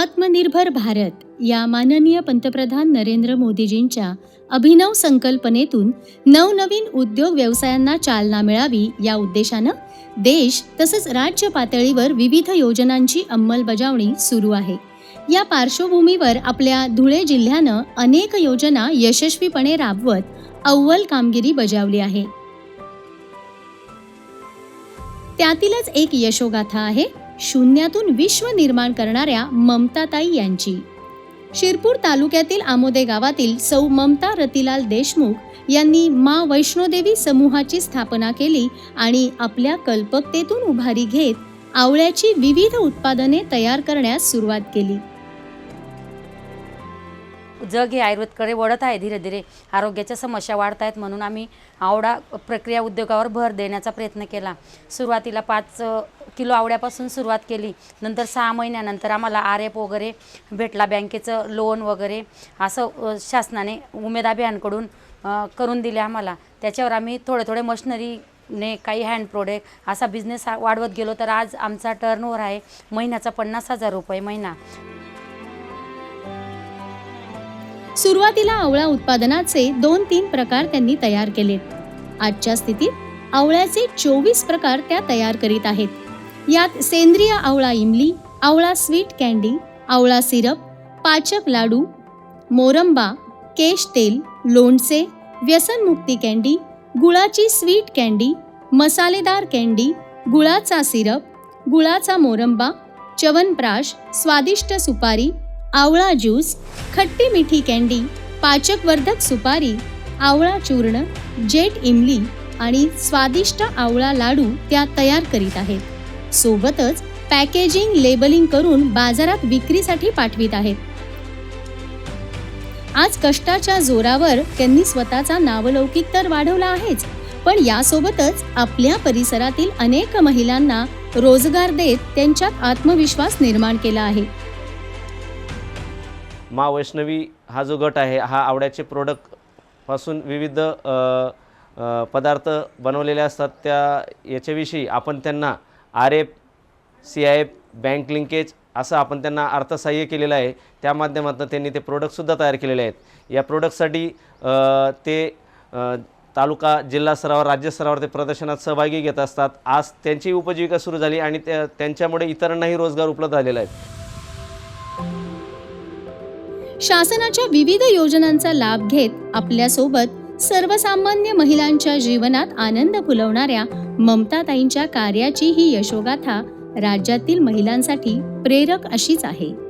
आत्मनिर्भर भारत या माननीय पंतप्रधान नरेंद्र मोदीजींच्या अभिनव संकल्पनेतून नवनवीन उद्योग व्यवसायांना चालना मिळावी या उद्देशानं देश तसंच राज्य पातळीवर विविध योजनांची अंमलबजावणी सुरू आहे. या पार्श्वभूमीवर आपल्या धुळे जिल्ह्यानं अनेक योजना यशस्वीपणे राबवत अव्वल कामगिरी बजावली आहे. त्यातीलच एक यशोगाथा आहे. शून्यातून विश्व निर्माण करणाऱ्या ममताताई यांची. शिरपूर तालुक्यातील आमोदे गावातील सौ ममता रतिलाल देशमुख यांनी मा वैष्णोदेवी समूहाची स्थापना केली आणि आपल्या कल्पकतेतून उभारी घेत आवळ्याची विविध उत्पादने तयार करण्यास सुरुवात केली. जग हे आयुर्वेदकडे वळत आहे. धीरे धीरे आरोग्याच्या समस्या वाढत आहेत म्हणून आम्ही आवडा प्रक्रिया उद्योगावर भर देण्याचा प्रयत्न केला. सुरुवातीला पाच किलो आवड्यापासून सुरुवात केली. नंतर सहा महिन्यानंतर आम्हाला आर एफ वगैरे भेटला. बँकेचं लोन वगैरे असं शासनाने उमेद अभियानकडून करून दिले आम्हाला. त्याच्यावर आम्ही थोडे थोडे मशनरी ने काही हँड प्रोडक्ट असा बिझनेस वाढवत गेलो तर आज आमचा टर्नओव्हर आहे महिन्याचा पन्नास हजार रुपये महिना. सुरुवातीला आवळा उत्पादनाचे दोन तीन प्रकार त्यांनी तयार केलेत आजच्या स्थितीत आवळ्याचे चोवीस प्रकार त्या तयार करीत आहेत. यात सेंद्रिय आवळा इमली आवळा स्वीट कॅन्डी आवळा सिरप पाचक लाडू मोरंबा केश तेल लोणचे व्यसनमुक्ती कॅन्डी गुळाची स्वीट कॅन्डी मसालेदार कॅन्डी गुळाचा सिरप गुळाचा मोरंबा च्यवनप्राश स्वादिष्ट सुपारी आवळा ज्यूस खट्टी मिठी कँडी पाचकवर्धक सुपारी आवळा चूर्ण जेट इमली आणि स्वादिष्ट आवळा लाडू त्या तयार करीत आहेत. सोबतच पॅकेजिंग लेबलिंग करून बाजारात विक्रीसाठी पाठवित आहेत. आज कष्टाच्या जोरावर त्यांनी स्वतःचा नावलौकिक तर वाढवला आहेच पण यासोबतच आपल्या परिसरातील अनेक महिलांना रोजगार देत त्यांच्यात आत्मविश्वास निर्माण केला आहे. मा वैष्णवी हा जो गट आहे हा आवड्याचे प्रोडक्टपासून विविध पदार्थ बनवलेले असतात. त्या याच्याविषयी आपण त्यांना R F C I F bank linkage असं आपण त्यांना अर्थसहाय्य केलेलं आहे. त्या माध्यमातून त्यांनी ते प्रोडक्टसुद्धा तयार केलेले आहेत. या प्रोडक्टसाठी ते तालुका जिल्हा स्तरावर राज्य स्तरावर ते प्रदर्शनात सहभागी घेत असतात. आज त्यांची उपजीविका सुरू झाली आणि त्या त्यांच्यामुळे इतरांनाही रोजगार उपलब्ध झालेला आहे. शासनाच्या विविध योजनांचा लाभ घेत आपल्यासोबत सर्वसामान्य महिलांच्या जीवनात आनंद फुलवणाऱ्या ममताताईंच्या कार्याची ही यशोगाथा राज्यातील महिलांसाठी प्रेरक अशीच आहे.